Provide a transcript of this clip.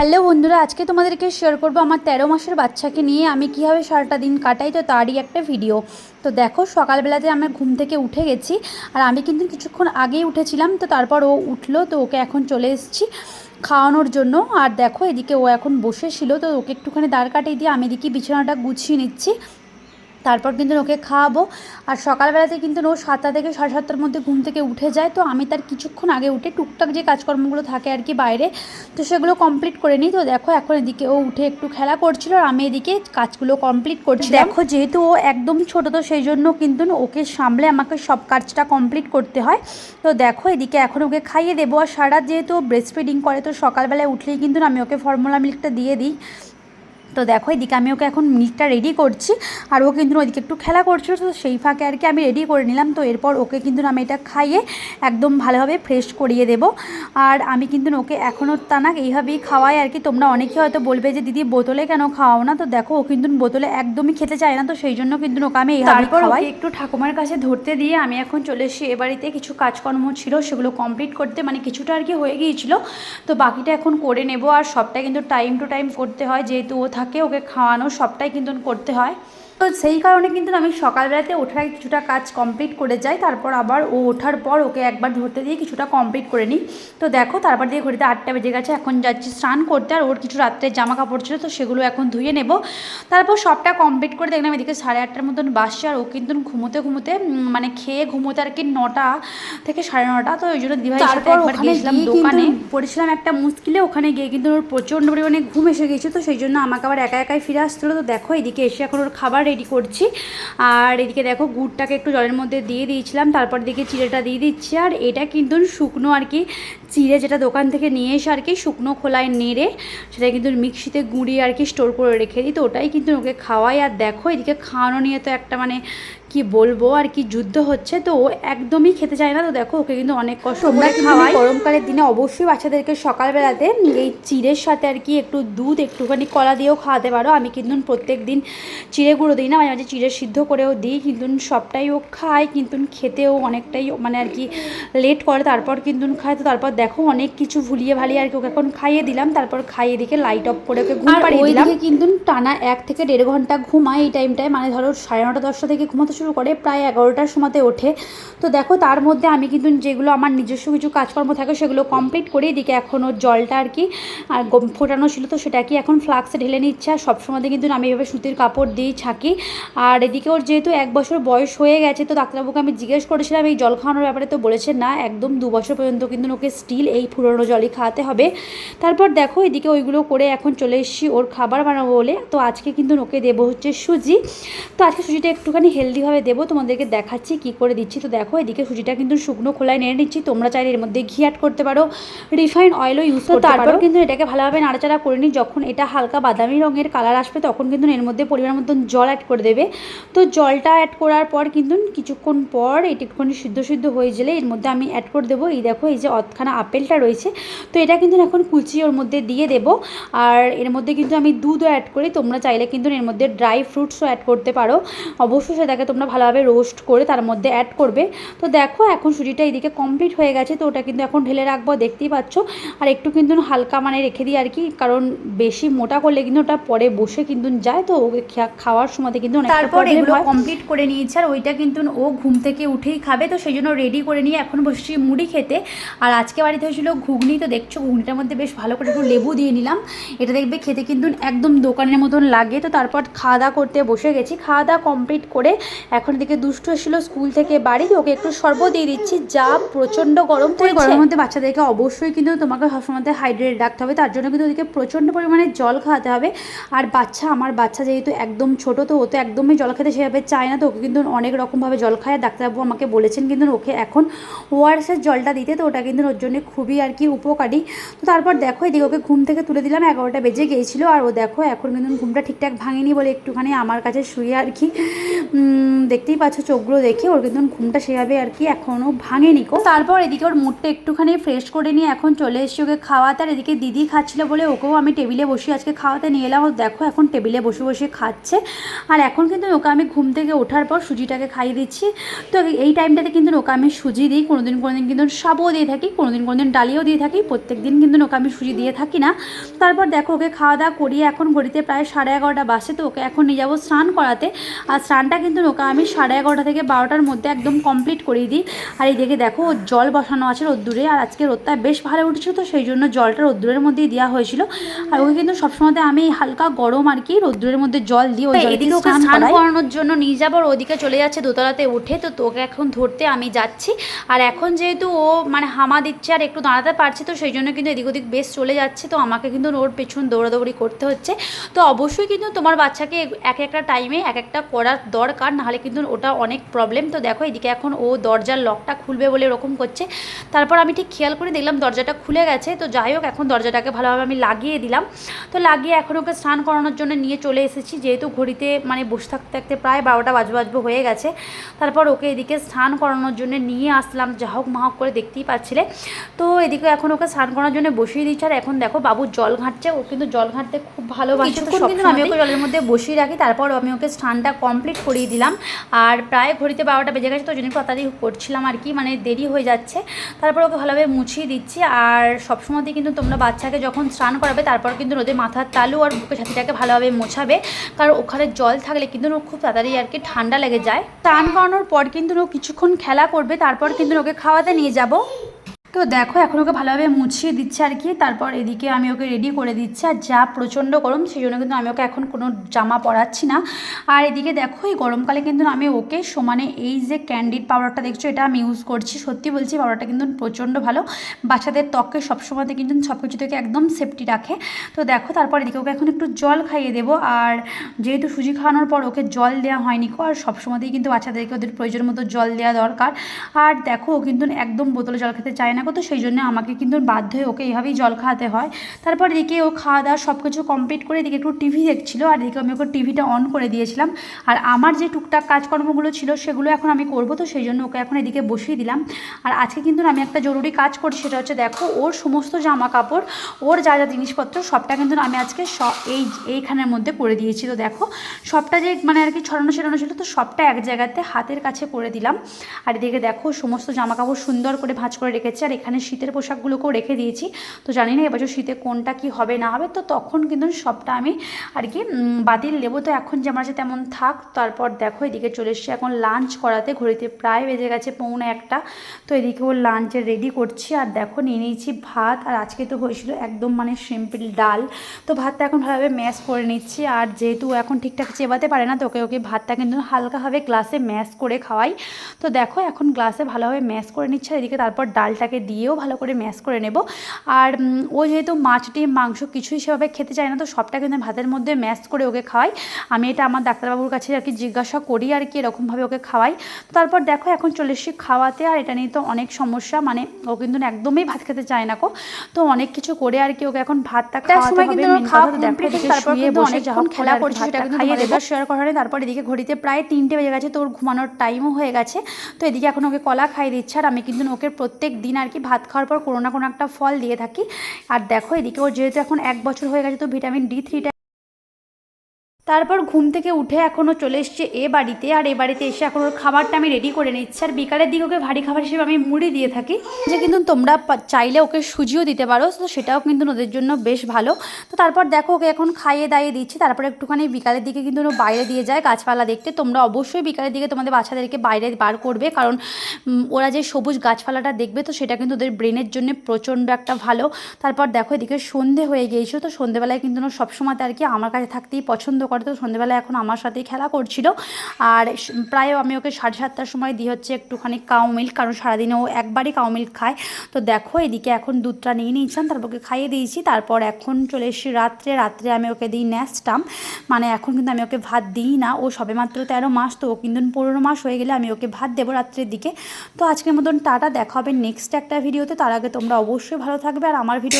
Hello বন্ধুরা, আজকে তোমাদেরকে শেয়ার করব আমার তেরো মাসের বাচ্চাকে নিয়ে আমি কীভাবে সারাটা দিন কাটাই, তো তারই একটা ভিডিও তো দেখো, সকালবেলাতে আমার ঘুম থেকে উঠে গেছি, আর আমি কিন্তু কিছুক্ষণ আগেই উঠেছিলাম, তো তারপর ও উঠল, তো ওকে এখন চলে এসেছি খাওয়ানোর জন্য। আর দেখো, এদিকে ও এখন বসেছিল, তো ওকে একটুখানি দাঁড় কাটিয়ে দিয়ে আমি এদিকে বিছানাটা গুছিয়ে নিচ্ছি। তারপর কিন্তু ওকে খাওয়াবো। আর সকালবেলাতে কিন্তু ও সাতটা থেকে সাড়ে সাতটার মধ্যে ঘুম থেকে উঠে যায়। তো আমি তার কিছুক্ষণ আগে উঠে টুকটাক যে কাজকর্মগুলো থাকে আর কি বাইরে, তো সেগুলো কমপ্লিট করে নিই। তো দেখো এখন এদিকে ও উঠে একটু খেলা করছিল আর আমি এদিকে কাজগুলো কমপ্লিট করছি দেখো যেহেতু ও একদম ছোট, তো সেই জন্য কিন্তু ওকে সামলে আমাকে সব কাজটা কমপ্লিট করতে হয়। তো দেখো এদিকে এখন ওকে খাইয়ে দেবো। আর সারা যেহেতু ব্রেস্ট ফিডিং করে, তো সকালবেলায় উঠলেই কিন্তু আমি ওকে ফর্মুলা মিল্কটা দিয়ে দিই। তো দেখো এদিকে আমি ওকে এখন মিল্কটা রেডি করছি আর ও কিন্তু ওইদিকে একটু খেলা করছিল তো সেই ফাঁকে আর কি আমি রেডি করে নিলাম। তো এরপর ওকে কিন্তু আমি এটা খাইয়ে একদম ভালোভাবে ফ্রেশ করিয়ে দেব। আর আমি কিন্তু ওকে এখনও তানাক এইভাবেই খাওয়াই আর কি। তোমরা অনেকে হয়তো বলবে যে দিদি বোতলে কেন খাওয়াও না? তো দেখো ও কিন্তু বোতলে একদমই খেতে চায় না তো সেই জন্য কিন্তু ওকে আমি এইভাবে খাওয়াই। একটু ঠাকুমার কাছে ধরতে দিয়ে আমি এখন চলে এসেছি। এ বাড়িতে কিছু কাজকর্ম ছিল সেগুলো কমপ্লিট করতে মানে কিছুটা আর কি হয়ে গিয়েছিল। তো বাকিটা এখন করে নেব আর সবটা কিন্তু টাইম টু টাইম করতে হয় যেহেতু ও থাকে ওকে খাওয়ানো সবটাই কিন্তু করতে হয়। তো সেই কারণে কিন্তু আমি সকালবেলাতে ওঠার কিছুটা কাজ কমপ্লিট করে যাই তারপর আবার ও ওঠার পর ওকে একবার ধরতে দিয়ে কিছুটা কমপ্লিট করে নিই। তো দেখো তারপর দিয়ে ঘড়িতে আটটা বেজে গেছে এখন যাচ্ছি স্নান করতে আর ওর কিছু রাত্রে জামা কাপড় ছিল তো সেগুলো এখন ধুয়ে নেব। তারপর সবটা কমপ্লিট করে দেখলাম এদিকে সাড়ে আটটার মতন বাসছে আর ও কিন্তু ঘুমোতে ঘুমোতে মানে খেয়ে ঘুমোতে আর কি নটা থেকে সাড়ে নটা তো ওই জন্য দিভাই একবার গিয়েছিলাম দোকানে। পড়েছিলাম একটা মুশকিলে ওখানে গিয়ে কিন্তু ওর প্রচণ্ড পরিমাণে ঘুম এসে গেছে তো সেই জন্য আমাকে আবার একা একাই ফিরে আসছিল তো দেখো এদিকে এসে এখন ওর খাবার রেডি করছি। আর এদিকে দেখো গুড়টাকে একটু জলের মধ্যে দিয়ে দিয়েছিলাম, তারপর দিকে চিড়েটা দিয়ে দিচ্ছি। আর এটা কিন্তু শুকনো আর কি চিড়ে যেটা দোকান থেকে নিয়ে এসে আর কি শুকনো খোলায় নেড়ে সেটা কিন্তু মিক্সিতে গুঁড়িয়ে আর কি স্টোর করে রেখে দিই। তো ওটাই কিন্তু ওকে খাওয়াই। আর দেখো এদিকে খাওয়ানো নিয়ে তো একটা মানে কি বলব আর কি যুদ্ধ হচ্ছে। তো ও একদমই খেতে চায় না। তো দেখো ওকে কিন্তু অনেক কষ্ট করে খাওয়াই। গরমকালের দিনে অবশ্যই বাচ্চাদেরকে সকালবেলাতে এই চিড়ের সাথে আর কি একটু দুধ একটুখানি কলা দিয়েও খাওয়াতে পারো। আমি কিন্তু প্রত্যেক দিন চিড়ে গুঁড়ো দিই না মাঝে মাঝে চিড়ে সিদ্ধ করেও দিই। কিন্তু সবটাই ও খায়। কিন্তু খেতেও অনেকটাই মানে আর কি লেট করে। তারপর কিন্তু খায়। তো তারপর দেখো অনেক কিছু ভুলিয়ে ভালিয়ে আর কি ওকে এখন খাইয়ে দিলাম। তারপর খাইয়ে দিকে লাইট অফ করে ওকে ঘুম পাড়িয়ে দিলাম। কিন্তু টানা এক থেকে দেড় ঘণ্টা ঘুমায় এই টাইমটায় মানে ধরো সাড়ে নটা দশটা থেকে ঘুমাতে শুরু করে প্রায় এগারোটার সময়তে ওঠে। তো দেখো তার মধ্যে আমি কিন্তু যেগুলো আমার নিজস্ব কিছু কাজকর্ম থাকে সেগুলো কমপ্লিট করে এদিকে এখন ওর জলটা আর কি আর ফোটানো ছিল তো সেটা কি এখন ফ্লাক্সে ঢেলে নিচ্ছে। আর সবসময় কিন্তু আমি এভাবে সুতির কাপড় দিই ছাকি আর এদিকে ওর যেহেতু এক বছর বয়স হয়ে গেছে তো ডাক্তারবাবুকে আমি জিজ্ঞেস করেছিলাম এই জল খাওয়ানোর ব্যাপারে তো বলেছে না। একদম দু বছর পর্যন্ত কিন্তু ওকে স্টিল এই পুরনো জলই খাওয়াতে হবে। তারপর দেখো এদিকে ওইগুলো করে এখন চলে এসেছি ওর খাবার বানাবো বলে। তো আজকে কিন্তু ওকে দেবো হচ্ছে সুজি। তো আজকে সুজিটা একটুখানি হেলদিভাবে দেবো তোমাদেরকে দেখাচ্ছি কি করে দিচ্ছি। তো দেখো এদিকে সুজিটা কিন্তু শুকনো খোলায় নেড়ে নিচ্ছি। তোমরা চাইলে এর মধ্যে ঘি অ্যাড করতে পারো রিফাইন অয়েলও ইউজ করতে পারো। তারপর কিন্তু এটাকে ভালোভাবে নাড়াচাড়া করে নিই। যখন এটা হালকা বাদামি রঙের কালার আসবে তখন কিন্তু এর মধ্যে পরিমাণ মতন জল অ্যাড করে দেবে। তো জলটা অ্যাড করার পর কিন্তু কিছুক্ষণ পর এটি একটুখানি সিদ্ধ সিদ্ধ হয়ে গেলে এর মধ্যে আমি অ্যাড করে দেবো। এই দেখো এই যে অতখানা আপেলটা রয়েছে। তো এটা কিন্তু এখন কুচিয়ে ওর মধ্যে দিয়ে দেবো। আর এর মধ্যে কিন্তু আমি দুধও অ্যাড করি। তোমরা চাইলে কিন্তু এর মধ্যে ড্রাই ফ্রুটসও অ্যাড করতে পারো। অবশ্যই সেটাকে তোমরা ভালোভাবে রোস্ট করে তার মধ্যে অ্যাড করবে। তো দেখো এখন সুজিটা এইদিকে কমপ্লিট হয়ে গেছে। তো ওটা কিন্তু এখন ঢেলে রাখব দেখতেই পাচ্ছ। আর একটু কিন্তু হালকা মানে রেখে দিই আর কি। কারণ বেশি মোটা করলে কিন্তু ওটা পরে বসে কিন্তু যায়। তো ওকে খাওয়ার সময় কিন্তু তারপর এগুলো কমপ্লিট করে নিয়েছে। আর ওইটা কিন্তু ও ঘুম থেকে উঠেই খাবে। তো সেই জন্য রেডি করে নিয়ে এখন বসছি মুড়ি খেতে। আর আজকে বাড়িতে হয়েছিল ঘুগনি তো দেখছ ঘুগনিটার মধ্যে বেশ ভালো করে একটু লেবু দিয়ে নিলাম। এটা দেখবে খেতে কিন্তু একদম দোকানের মতন লাগে। তো তারপর খাওয়া দাওয়া করতে বসে গেছি। খাওয়া দাওয়া কমপ্লিট করে এখন দিকে দুষ্টু এসেছিল স্কুল থেকে বাড়ি। ওকে একটু শরবত দিয়ে দিচ্ছি। যা প্রচণ্ড গরম এই গরমের মধ্যে বাচ্চাদেরকে অবশ্যই কিন্তু তোমাকে সবসময় হাইড্রেট রাখতে হবে। তার জন্য কিন্তু ওদেরকে প্রচণ্ড পরিমাণে জল খাওয়াতে হবে। আর বাচ্চা আমার বাচ্চা যেহেতু একদম ছোট তো ও তো একদমই জল খেতে সেভাবে চায় না। তো ওকে কিন্তু অনেক রকমভাবে জল খায়। ডাক্তারবাবু আমাকে বলেছেন কিন্তু ওকে এখন ওআরএসের জলটা দিতে। তো ওটা কিন্তু ওর জন্য খুবই আর কি উপকারী। তো তারপর দেখো এদিকে ওকে ঘুম থেকে তুলে দিলাম, এগারোটা বেজে গিয়েছিল। আর ও দেখো এখন কিন্তু ঘুমটা ঠিকঠাক ভাঙেনি বলে একটুখানি আমার কাছে শুয়ে আর কি দেখতেই পাচ্ছ চোখগুলো দেখে ওর কিন্তু ঘুমটা সেভাবে আর কি এখনও ভাঙেনি কো তারপর এদিকে ওর মুডটা একটুখানি ফ্রেশ করে নিয়ে এখন চলে এসেছি ওকে খাওয়াতে। আর এদিকে দিদি খাচ্ছিলো বলে ওকেও আমি টেবিলে বসে আজকে খাওয়াতে নিয়ে এলাম। ও দেখো এখন টেবিলে বসে বসে খাচ্ছে। আর এখন কিন্তু ওকে আমি ঘুম থেকে ওঠার পর সুজিটাকে খাইয়ে দিচ্ছি। তো এই টাইমটাতে কিন্তু ওকে আমি সুজি দিই, কোনোদিন কোনোদিন কিন্তু সাবও দিয়ে থাকি, কোনোদিন কোনোদিন ডালিও দিয়ে থাকি প্রত্যেক দিন কিন্তু ওকে আমি সুজি দিয়ে থাকি না। তারপর দেখো ওকে খাওয়া দাওয়া করিয়ে এখন ঘড়িতে প্রায় সাড়ে এগারোটা বাসে তো ওকে এখন নিয়ে যাব স্নান করাতে। আর স্নানটা কিন্তু ওকে আমি সাড়ে এগারোটা থেকে বারোটার মধ্যে একদম কমপ্লিট করিয়ে দিই। আর এই দেখে দেখো জল বসানো আছে রোদ্দুরে। আর আজকে রোদটা বেশ ভালো উঠেছিল তো সেই জন্য জলটা রোদ্দুরের মধ্যেই দেওয়া হয়েছিল। আর ওকে কিন্তু সবসময় আমি হালকা গরম আর কি রোদ্দুরের মধ্যে জল দিই ওই এদিকে ওকে স্নান করানোর জন্য নিয়ে যাব আর ওদিকে চলে যাচ্ছে দোতলাতে উঠে। তো তোকে এখন ধরতে আমি যাচ্ছি। আর এখন যেহেতু ও মানে হামা দিচ্ছে আর একটু দাঁড়াতে পারছে তো, সেই জন্য কিন্তু এদিক ওদিক বেশ চলে যাচ্ছে। তো আমাকে কিন্তু ওর পেছন দৌড়াদৌড়ি করতে হচ্ছে। তো অবশ্যই কিন্তু তোমার বাচ্চাকে এক একটা টাইমে এক একটা করার দরকার, নাহলে কিন্তু ওটা অনেক প্রবলেম তো দেখো, এদিকে এখন ও দরজার লকটা খুলবে বলে এরকম করছে। তারপর আমি ঠিক খেয়াল করে দেখলাম দরজাটা খুলে গেছে। তো যাই হোক, এখন দরজাটাকে ভালোভাবে আমি লাগিয়ে দিলাম। তো লাগিয়ে এখন ওকে স্নান করানোর জন্য নিয়ে চলে এসেছি। যেহেতু ঘড়িতে মানে বসে থাকতে থাকতে প্রায় বারোটা বাজবো বাজবো হয়ে গেছে। তারপর ওকে এদিকে স্নান করানোর জন্য নিয়ে আসলাম। যা হোক মাহক করে দেখতেই পাচ্ছিলে। তো এদিকে এখন ওকে স্নান করার জন্য বসিয়ে দিচ্ছে। আর এখন দেখো বাবু জল ঘাঁটছে ও কিন্তু জল ঘাঁটতে খুব ভালোবাসে। কিন্তু আমি ওকে জলের মধ্যে বসিয়ে রাখি তারপর আমি ওকে স্নানটা কমপ্লিট করিয়ে দিলাম। আর প্রায় ঘড়িতে বারোটা বেজে গেছে তো জন্য তাড়াতাড়ি করছিলাম আর কি মানে দেরি হয়ে যাচ্ছে। তারপর ওকে ভালোভাবে মুছিয়ে দিচ্ছি আর সবসময়তেই কিন্তু তোমরা বাচ্চাকে যখন স্নান করাবে তারপর কিন্তু ওদের মাথার তালু আর বুকের ছাতিটাকে ভালোভাবে মোছাবে। কারণ ওখানে জল থাকলে কিন্তু খুব তাড়াতাড়ি আর কি ঠান্ডা লেগে যায়। স্নান করানোর পর কিন্তু ও কিছুক্ষণ খেলা করবে তারপর কিন্তু ওকে খাওয়াতে নিয়ে যাব। তো দেখো, এখন ওকে ভালোভাবে মুছিয়ে দিচ্ছে আর কি। তারপর এদিকে আমি ওকে রেডি করে দিচ্ছি আর যা প্রচণ্ড গরম, সেই জন্য কিন্তু আমি ওকে এখন কোনো জামা পরাচ্ছি না। আর এদিকে দেখো, এই গরমকালে কিন্তু আমি ওকে সমানে এই যে ক্যান্ডিড পাউডারটা দেখছ, এটা আমি ইউজ করছি। সত্যি বলছি পাউডারটা কিন্তু প্রচণ্ড ভালো। বাচ্চাদের ত্বকে সবসময়তে কিন্তু সব কিছু থেকে একদম সেফটি রাখে। তো দেখো, তারপর এদিকে ওকে এখন একটু জল খাইয়ে দেবো। আর যেহেতু সুজি খাওয়ানোর পর ওকে জল দেওয়া হয়নি কো, আর সবসময়তেই কিন্তু বাচ্চাদেরকে ওদের প্রয়োজন মতো জল দেওয়া দরকার। আর দেখো, ও কিন্তু একদম বোতলে জল খেতে চায় না কো তো সেই জন্য আমাকে কিন্তু বাধ্য হয়ে ওকে এইভাবেই জল খাওয়াতে হয়। তারপর এদিকে ও খাওয়া দাওয়া সব কিছু কমপ্লিট করে এদিকে একটু টিভি দেখছিলো আর এদিকে আমি ওকে টিভিটা অন করে দিয়েছিলাম। আর আমার যে টুকটাক কাজকর্মগুলো ছিল সেগুলো এখন আমি করব তো সেই জন্য ওকে এখন এদিকে বসিয়ে দিলাম। আর আজকে কিন্তু আমি একটা জরুরি কাজ করছি সেটা হচ্ছে দেখো ওর সমস্ত জামা কাপড় ওর যা যা জিনিসপত্র সবটা কিন্তু আমি আজকে সব এই এইখানের মধ্যে করে দিয়েছি। তো দেখো সবটা যে মানে আর কি ছড়ানো ছড়ানো ছিল তো সবটা এক জায়গাতে হাতের কাছে করে দিলাম। আর এদিকে দেখো সমস্ত জামা কাপড় সুন্দর করে ভাঁজ করে রেখেছি। আর এখানে শীতের পোশাকগুলোকেও রেখে দিয়েছি। তো জানি না এবছর শীতে কোনটা কি হবে, না হবে, তো তখন কিন্তু সবটা আমি আর কি বাতিল নেব। তো এখন যেমন আছে তেমন থাক, তারপর দেখো এদিকে চলে এসছি। এখন লাঞ্চ করাতে ঘড়িতে প্রায় বেজে গেছে পৌনে একটা। তো এদিকে ওর লাঞ্চের রেডি করছি। আর দেখো নিয়ে নিয়েছি ভাত। আর আজকে তো হয়েছিল একদম মানে সিম্পল ডাল। তো ভাতটা এখন ভালোভাবে ম্যাশ করে নিচ্ছি। আর যেহেতু এখন ঠিকঠাক চেবাতে পারে না, তো ওকে ওকে ভাতটা কিন্তু হালকাভাবে গ্লাসে ম্যাশ করে খাওয়াই। তো দেখো এখন গ্লাসে ভালোভাবে ম্যাশ করে নিচ্ছে। এদিকে তারপর ডালটাকে দিয়েও ভালো করে ম্যাশ করে নেব। আর ও যেহেতু মাছ ডিম মাংস কিছুই সেভাবে খেতে চায় না তো সবটা কিন্তু ভাতের মধ্যে ম্যাশ করে ওকে খাওয়াই। আমি এটা আমার ডাক্তারবাবুর কাছে আর কি জিজ্ঞাসা করি আর কি এরকমভাবে ওকে খাওয়াই। তারপর দেখো এখন চলে এসেছি খাওয়াতে আর এটা নিয়ে তো অনেক সমস্যা। মানে ও কিন্তু একদমই ভাত খেতে চায় না কো তো অনেক কিছু করে আর কি ওকে এখন ভাতটা খাওয়াতে হবে। শুয়ে বসে যখন খেলা করছে সেটা কিন্তু খাইয়ে দেবে। শেয়ার করা তারপর এদিকে ঘড়িতে প্রায় তিনটে বেজে গেছে তো ওর ঘুমানোর টাইমও হয়ে গেছে। তো এদিকে এখন ওকে কলা খাইয়ে দিচ্ছে আর আমি কিন্তু ওকে প্রত্যেক দিন আর কি ভাত খাওয়ার পর কোনো না কোনো একটা ফল দিয়ে থাকি। আর দেখো এদিকে ওর যেহেতু এখন এক বছর হয়ে গেছে, তো ভিটামিন ডি থ্রিটা তারপর ঘুম থেকে উঠে এখনও চলে এসছে এ বাড়িতে, আর এ বাড়িতে এসে এখন ওর খাবারটা আমি রেডি করে নিচ্ছি। আর বিকালের দিকে ওকে ভারী খাবার হিসেবে আমি মুড়ি দিয়ে থাকি। যে কিন্তু তোমরা চাইলে ওকে সুজিও দিতে পারো, তো সেটাও কিন্তু ওদের জন্য বেশ ভালো। তো তারপর দেখো ওকে এখন খাইয়ে দাইয়ে দিচ্ছি। তারপর একটুখানি বিকালের দিকে কিন্তু ও বাইরে দিয়ে যায় গাছপালা দেখতে। তোমরা অবশ্যই বিকালের দিকে তোমাদের বাচ্চাদেরকে বাইরে বার করবে, কারণ ওরা যে সবুজ গাছপালাটা দেখবে, তো সেটা কিন্তু ওদের ব্রেনের জন্য প্রচণ্ড একটা ভালো। তারপর দেখো এদিকে সন্ধে হয়ে গিয়েছিল, তো সন্ধেবেলায় কিন্তু সবসময় আর কি আমার কাছে থাকতেই পছন্দ করে। তো সন্ধেবেলায় এখন আমার সাথেই খেলা করছিল। আর প্রায় আমি ওকে সাড়ে সাতটার সময় দিয়ে হচ্ছে একটুখানি কাউ মিল্ক, কারণ সারাদিনে ও একবারই কাউ মিল্ক খায়। তো দেখো, এদিকে এখন দুধটা নিয়ে নিয়েছিলাম, তারপর ওকে খাইয়ে দিয়েছি। তারপর এখন চলে এসেছি রাত্রে রাত্রে আমি ওকে দিই ন্যাস্টাম। মানে এখন কিন্তু আমি ওকে ভাত দিই না, ও সবে মাত্র তেরো মাস, তো ও কিন্তু পনেরো মাস হয়ে গেলে আমি ওকে ভাত দেবো রাত্রের দিকে। তো আজকের মতন টাটা, দেখা হবে নেক্সট একটা ভিডিওতে, তার আগে তোমরা অবশ্যই ভালো থাকবে। আর আমার ভিডিও